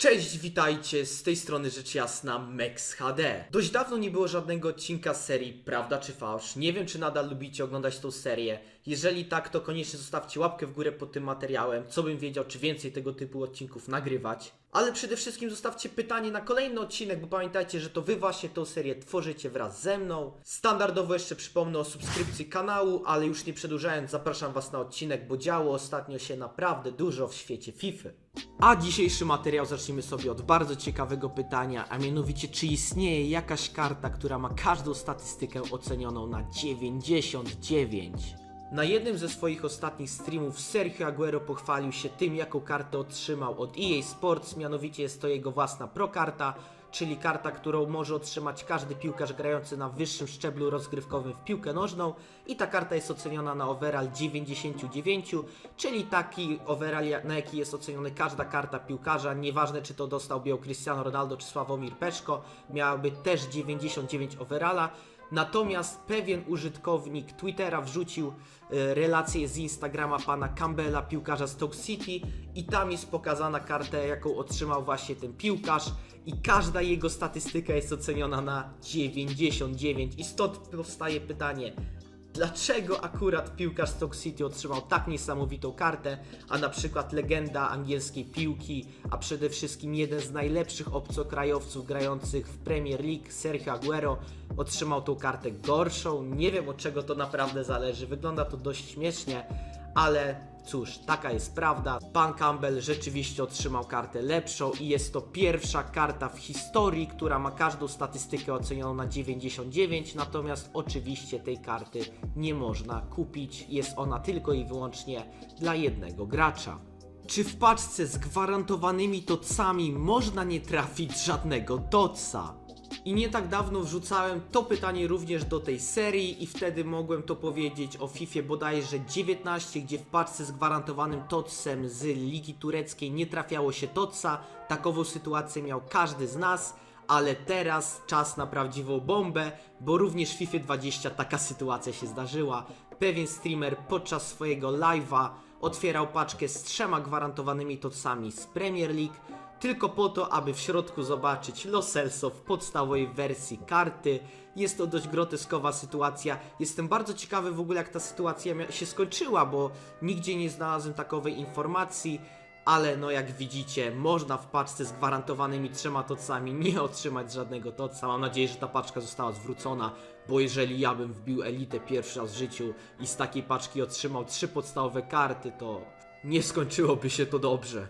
Cześć, witajcie, z tej strony rzecz jasna Mex HD. Dość dawno nie było żadnego odcinka serii Prawda czy Fałsz. Nie wiem, czy nadal lubicie oglądać tą serię. Jeżeli tak, to koniecznie zostawcie łapkę w górę pod tym materiałem, co bym wiedział, czy więcej tego typu odcinków nagrywać. Ale przede wszystkim zostawcie pytanie na kolejny odcinek, bo pamiętajcie, że to wy właśnie tą serię tworzycie wraz ze mną. Standardowo jeszcze przypomnę o subskrypcji kanału, ale już nie przedłużając, zapraszam was na odcinek, bo działo ostatnio się naprawdę dużo w świecie FIFA. A dzisiejszy materiał zaczniemy sobie od bardzo ciekawego pytania, a mianowicie czy istnieje jakaś karta, która ma każdą statystykę ocenioną na 99? Na jednym ze swoich ostatnich streamów Sergio Aguero pochwalił się tym, jaką kartę otrzymał od EA Sports, mianowicie jest to jego własna Pro karta, czyli karta, którą może otrzymać każdy piłkarz grający na wyższym szczeblu rozgrywkowym w piłkę nożną i ta karta jest oceniona na overall 99, czyli taki overall na jaki jest oceniony każda karta piłkarza, nieważne czy to dostał biał Cristiano Ronaldo czy Sławomir Peszko, miałaby też 99 overalla. Natomiast pewien użytkownik Twittera wrzucił e, relację z Instagrama pana Campbella, piłkarza Stoke City i tam jest pokazana karta, jaką otrzymał właśnie ten piłkarz i każda jego statystyka jest oceniona na 99 i stąd powstaje pytanie, dlaczego akurat piłkarz Stoke City otrzymał tak niesamowitą kartę, a na przykład legenda angielskiej piłki, a przede wszystkim jeden z najlepszych obcokrajowców grających w Premier League, Sergio Aguero, otrzymał tą kartę gorszą. Nie wiem od czego to naprawdę zależy, wygląda to dość śmiesznie, ale cóż, taka jest prawda. Pan Campbell rzeczywiście otrzymał kartę lepszą i jest to pierwsza karta w historii, która ma każdą statystykę ocenioną na 99, natomiast oczywiście tej karty nie można kupić. Jest ona tylko i wyłącznie dla jednego gracza. Czy w paczce z gwarantowanymi tocami można nie trafić żadnego toca? I nie tak dawno wrzucałem to pytanie również do tej serii i wtedy mogłem to powiedzieć o FIFA bodajże 19, gdzie w paczce z gwarantowanym TOTSem z Ligi Tureckiej nie trafiało się TOTSa. Takową sytuację miał każdy z nas, ale teraz czas na prawdziwą bombę, bo również w FIFA 20 taka sytuacja się zdarzyła. Pewien streamer podczas swojego live'a otwierał paczkę z trzema gwarantowanymi TOTSami z Premier League, tylko po to, aby w środku zobaczyć Los Celso w podstawowej wersji karty. Jest to dość groteskowa sytuacja. Jestem bardzo ciekawy w ogóle, jak ta sytuacja się skończyła, bo nigdzie nie znalazłem takowej informacji. Ale no jak widzicie, można w paczce z gwarantowanymi trzema tocami nie otrzymać żadnego toca. Mam nadzieję, że ta paczka została zwrócona, bo jeżeli ja bym wbił elitę pierwszy raz w życiu i z takiej paczki otrzymał trzy podstawowe karty, to nie skończyłoby się to dobrze.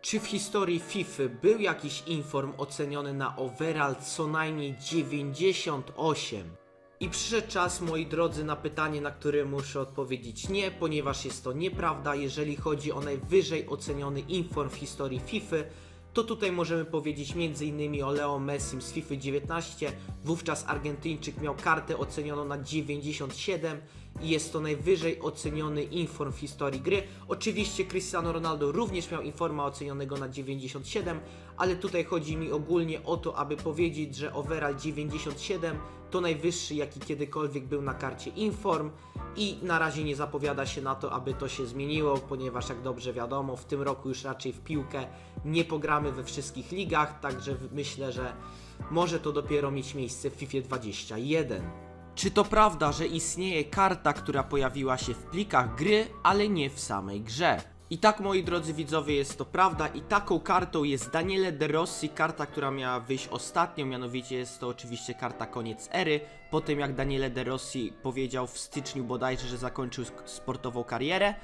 Czy w historii FIFA był jakiś inform oceniony na overall co najmniej 98? I przyszedł czas, moi drodzy, na pytanie, na które muszę odpowiedzieć nie, ponieważ jest to nieprawda. Jeżeli chodzi o najwyżej oceniony inform w historii FIFA, to tutaj możemy powiedzieć m.in. o Leo Messim z FIFA 19. Wówczas Argentyńczyk miał kartę ocenioną na 97 i jest to najwyżej oceniony inform w historii gry. Oczywiście Cristiano Ronaldo również miał informa ocenionego na 97, ale tutaj chodzi mi ogólnie o to, aby powiedzieć, że overall 97 to najwyższy jaki kiedykolwiek był na karcie inform i na razie nie zapowiada się na to, aby to się zmieniło, ponieważ jak dobrze wiadomo, w tym roku już raczej w piłkę nie pogramy we wszystkich ligach, także myślę, że może to dopiero mieć miejsce w FIFA 21. Czy to prawda, że istnieje karta, która pojawiła się w plikach gry, ale nie w samej grze? I tak, moi drodzy widzowie, jest to prawda i taką kartą jest Daniele De Rossi, karta, która miała wyjść ostatnio, mianowicie jest to oczywiście karta koniec ery, po tym jak Daniele De Rossi powiedział w styczniu bodajże, że zakończył sportową karierę.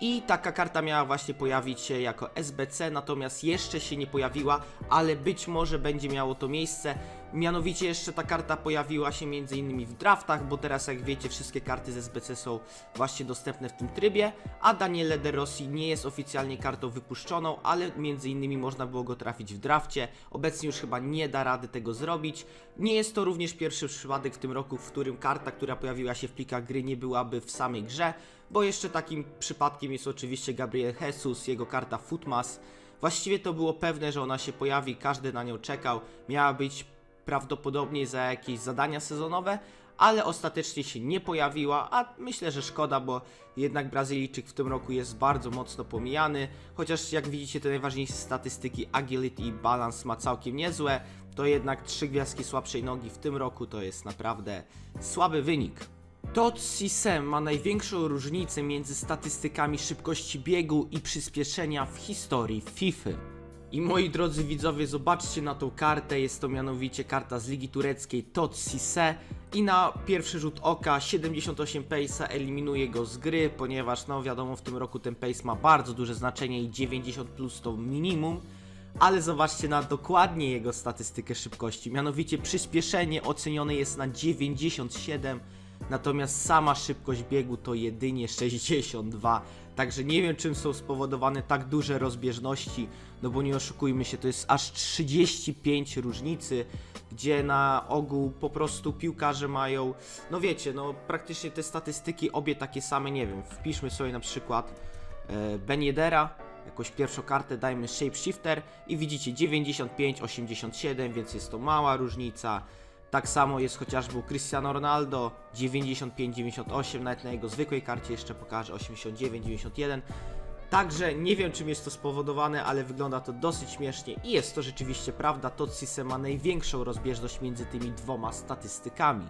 I taka karta miała właśnie pojawić się jako SBC, natomiast jeszcze się nie pojawiła, ale być może będzie miało to miejsce. Mianowicie jeszcze ta karta pojawiła się m.in. w draftach, bo teraz jak wiecie wszystkie karty z SBC są właśnie dostępne w tym trybie, a Daniele De Rossi nie jest oficjalnie kartą wypuszczoną, ale m.in. można było go trafić w drafcie. Obecnie już chyba nie da rady tego zrobić. Nie jest to również pierwszy przypadek w tym roku, w którym karta, która pojawiła się w plikach gry nie byłaby w samej grze, bo jeszcze takim przypadkiem jest oczywiście Gabriel Jesus, jego karta Footmas. Właściwie to było pewne, że ona się pojawi, każdy na nią czekał. Miała być prawdopodobnie za jakieś zadania sezonowe, ale ostatecznie się nie pojawiła, a myślę, że szkoda, bo jednak Brazylijczyk w tym roku jest bardzo mocno pomijany, chociaż jak widzicie te najważniejsze statystyki agility i balance ma całkiem niezłe, to jednak trzy gwiazdki słabszej nogi w tym roku to jest naprawdę słaby wynik. Todd Sisem ma największą różnicę między statystykami szybkości biegu i przyspieszenia w historii FIFA. I moi drodzy widzowie, zobaczcie na tą kartę, jest to mianowicie karta z Ligi Tureckiej Sisse i na pierwszy rzut oka 78 pace'a eliminuje go z gry, ponieważ no wiadomo w tym roku ten pace ma bardzo duże znaczenie i 90 plus to minimum. Ale zobaczcie na dokładnie jego statystykę szybkości, mianowicie przyspieszenie ocenione jest na 97 Natomiast sama szybkość biegu to jedynie 62. Także nie wiem czym są spowodowane tak duże rozbieżności, no bo nie oszukujmy się, to jest aż 35 różnicy, gdzie na ogół po prostu piłkarze mają, no wiecie, no praktycznie te statystyki obie takie same, nie wiem, wpiszmy sobie na przykład e, Ben Yedera, jakąś pierwszą kartę dajmy Shapeshifter i widzicie 95, 87, więc jest to mała różnica. Tak samo jest chociażby u Cristiano Ronaldo 95-98, nawet na jego zwykłej karcie jeszcze pokażę 89-91. Także nie wiem czym jest to spowodowane, ale wygląda to dosyć śmiesznie i jest to rzeczywiście prawda. Totsise ma największą rozbieżność między tymi dwoma statystykami.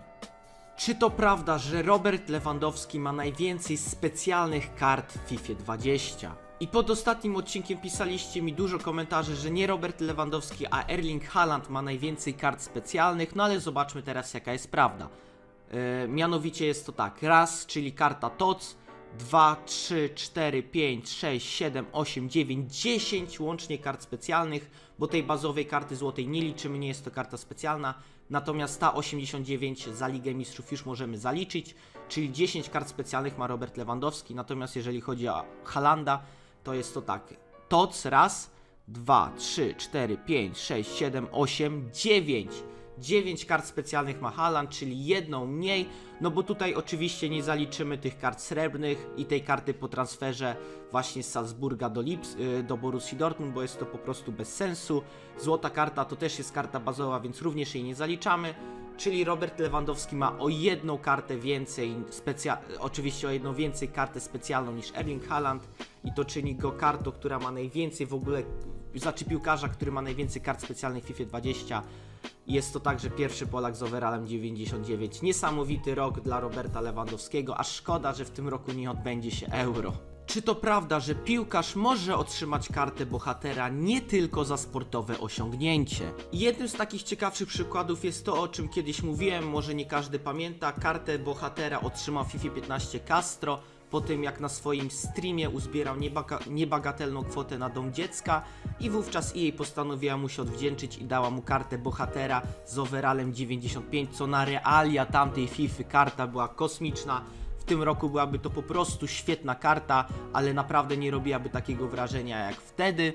Czy to prawda, że Robert Lewandowski ma najwięcej specjalnych kart w FIFA 20? I pod ostatnim odcinkiem pisaliście mi dużo komentarzy, że nie Robert Lewandowski, a Erling Haaland ma najwięcej kart specjalnych, no ale zobaczmy teraz jaka jest prawda. E, mianowicie jest to tak, raz, czyli karta TOC, 2, 3, 4, 5, 6, 7, 8, 9, 10 łącznie kart specjalnych, bo tej bazowej karty złotej nie liczymy, nie jest to karta specjalna. Natomiast ta 89 za Ligę Mistrzów już możemy zaliczyć, czyli 10 kart specjalnych ma Robert Lewandowski. Natomiast jeżeli chodzi o Halanda, to jest to tak. TOC raz, 2, 3, 4, 5, 6, 7, 8, 9. 9 kart specjalnych ma Haaland, czyli jedną mniej, no bo tutaj oczywiście nie zaliczymy tych kart srebrnych i tej karty po transferze właśnie z Salzburga do, Lips, y, do Borussii Dortmund, bo jest to po prostu bez sensu. Złota karta to też jest karta bazowa, więc również jej nie zaliczamy. Czyli Robert Lewandowski ma o jedną kartę więcej, oczywiście o jedną więcej kartę specjalną niż Erling Haaland i to czyni go kartą, która ma najwięcej w ogóle, znaczy piłkarza, który ma najwięcej kart specjalnych w FIFA 20. Jest to także pierwszy Polak z overallem 99. Niesamowity rok dla Roberta Lewandowskiego, a szkoda, że w tym roku nie odbędzie się Euro. Czy to prawda, że piłkarz może otrzymać kartę bohatera nie tylko za sportowe osiągnięcie? Jednym z takich ciekawszych przykładów jest to, o czym kiedyś mówiłem, może nie każdy pamięta. Kartę bohatera otrzymał FIFA 15 Castro po tym jak na swoim streamie uzbierał niebaga- niebagatelną kwotę na dom dziecka i wówczas EA postanowiła mu się odwdzięczyć i dała mu kartę bohatera z overallem 95, co na realia tamtej FIFA karta była kosmiczna. W tym roku byłaby to po prostu świetna karta, ale naprawdę nie robiłaby takiego wrażenia jak wtedy.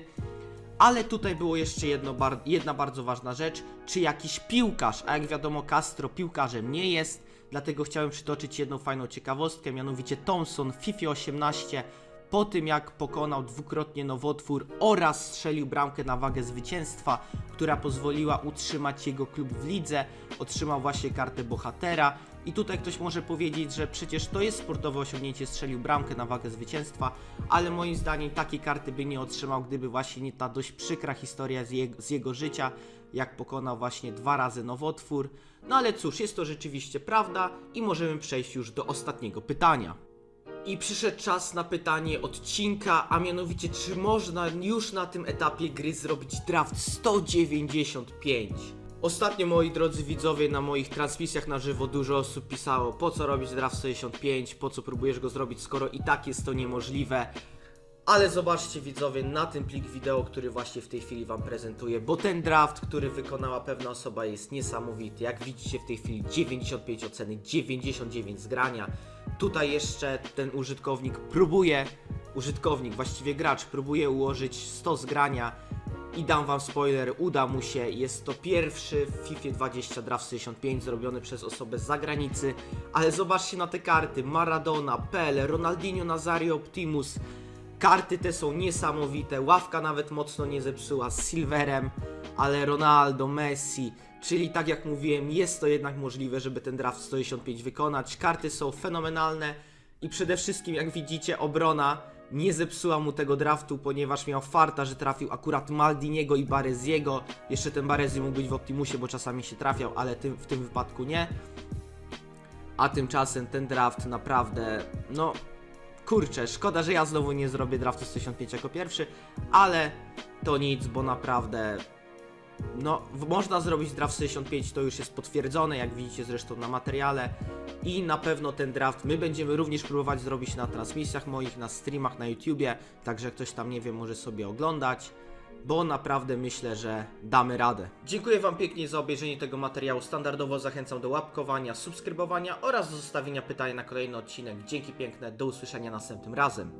Ale tutaj było jeszcze jedno bar- jedna bardzo ważna rzecz, czy jakiś piłkarz, a jak wiadomo Castro piłkarzem nie jest, dlatego chciałem przytoczyć jedną fajną ciekawostkę, mianowicie Thompson w FIFA 18 po tym jak pokonał dwukrotnie nowotwór oraz strzelił bramkę na wagę zwycięstwa, która pozwoliła utrzymać jego klub w lidze, otrzymał właśnie kartę bohatera. I tutaj ktoś może powiedzieć, że przecież to jest sportowe osiągnięcie, strzelił bramkę na wagę zwycięstwa, ale moim zdaniem takiej karty by nie otrzymał, gdyby właśnie nie ta dość przykra historia z jego, z jego życia, jak pokonał właśnie dwa razy nowotwór. No ale cóż, jest to rzeczywiście prawda i możemy przejść już do ostatniego pytania. I przyszedł czas na pytanie odcinka, a mianowicie czy można już na tym etapie gry zrobić draft 195? Ostatnio moi drodzy widzowie na moich transmisjach na żywo dużo osób pisało po co robić draft 165, po co próbujesz go zrobić skoro i tak jest to niemożliwe. Ale zobaczcie widzowie na ten plik wideo, który właśnie w tej chwili Wam prezentuję, bo ten draft, który wykonała pewna osoba jest niesamowity. Jak widzicie w tej chwili 95 oceny, 99 zgrania. Tutaj jeszcze ten użytkownik próbuje, użytkownik, właściwie gracz, próbuje ułożyć 100 zgrania i dam Wam spoiler, uda mu się. Jest to pierwszy w FIFA 20 draft 65 zrobiony przez osobę z zagranicy, ale zobaczcie na te karty, Maradona, Pele, Ronaldinho, Nazario, Optimus, Karty te są niesamowite, ławka nawet mocno nie zepsuła z silverem, ale Ronaldo, Messi, czyli tak jak mówiłem, jest to jednak możliwe, żeby ten draft 165 wykonać. Karty są fenomenalne. I przede wszystkim, jak widzicie, obrona nie zepsuła mu tego draftu, ponieważ miał farta, że trafił akurat Maldiniego i Bareziego. Jeszcze ten Barezi mógł być w Optimusie, bo czasami się trafiał, ale tym, w tym wypadku nie. A tymczasem ten draft naprawdę, no kurczę, szkoda, że ja znowu nie zrobię draftu 165 jako pierwszy, ale to nic, bo naprawdę no, można zrobić draft 65, to już jest potwierdzone, jak widzicie zresztą na materiale. I na pewno ten draft my będziemy również próbować zrobić na transmisjach moich, na streamach na YouTubie, także ktoś tam nie wie, może sobie oglądać, bo naprawdę myślę, że damy radę. Dziękuję Wam pięknie za obejrzenie tego materiału. Standardowo zachęcam do łapkowania, subskrybowania oraz do zostawienia pytania na kolejny odcinek. Dzięki piękne, do usłyszenia następnym razem.